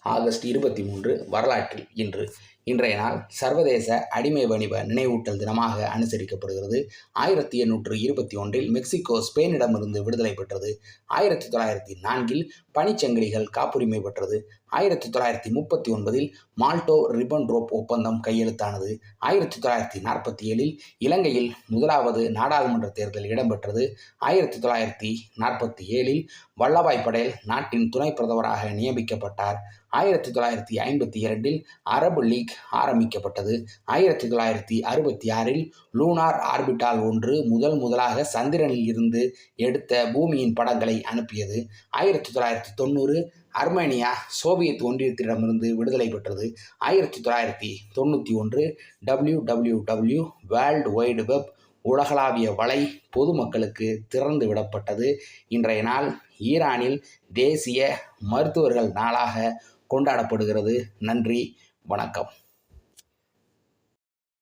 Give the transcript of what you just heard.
August இருபத்தி மூன்று வரலாற்றில் இன்று. இன்றைய நாள் சர்வதேச அடிமை வணிப நினைவூட்டல் தினமாக அனுசரிக்கப்படுகிறது. ஆயிரத்தி எண்ணூற்று இருபத்தி ஒன்றில் மெக்சிகோ ஸ்பெயினிடமிருந்து விடுதலை பெற்றது. ஆயிரத்தி தொள்ளாயிரத்தி நான்கில் பனிச்சங்கிலிகள் காப்புரிமை பெற்றது. ஆயிரத்தி தொள்ளாயிரத்தி முப்பத்தி ஒன்பதில் மால்டோ ரிபன்ட்ரோப் ஒப்பந்தம் கையெழுத்தானது. ஆயிரத்தி தொள்ளாயிரத்தி நாற்பத்தி ஏழில் இலங்கையில் முதலாவது நாடாளுமன்ற தேர்தல் இடம்பெற்றது. ஆயிரத்தி தொள்ளாயிரத்தி நாற்பத்தி ஏழில் வல்லபாய் படேல் நாட்டின் துணை பிரதமராக நியமிக்கப்பட்டார். ஆயிரத்தி தொள்ளாயிரத்தி ஐம்பத்தி இரண்டில் அரபு லீக் ஆரம்பிக்கப்பட்டது. ஆயிரத்தி தொள்ளாயிரத்தி அறுபத்தி ஆறில் லூனார் ஆர்பிட்டால் ஒன்று முதல் முதலாக சந்திரனில் இருந்து எடுத்த பூமியின் படங்களை அனுப்பியது. ஆயிரத்தி தொள்ளாயிரத்தி தொண்ணூறு அர்மேனியா சோவியத் ஒன்றியத்திடமிருந்து விடுதலை பெற்றது. ஆயிரத்தி தொள்ளாயிரத்தி தொண்ணூற்றி ஒன்று W W W world wide web உலகளாவிய வலை பொதுமக்களுக்கு திறந்து விடப்பட்டது. இன்றைய நாள் ஈரானில் தேசிய மருத்துவர்கள் நாளாக கொண்டாடப்படுகிறது. நன்றி. வணக்கம்.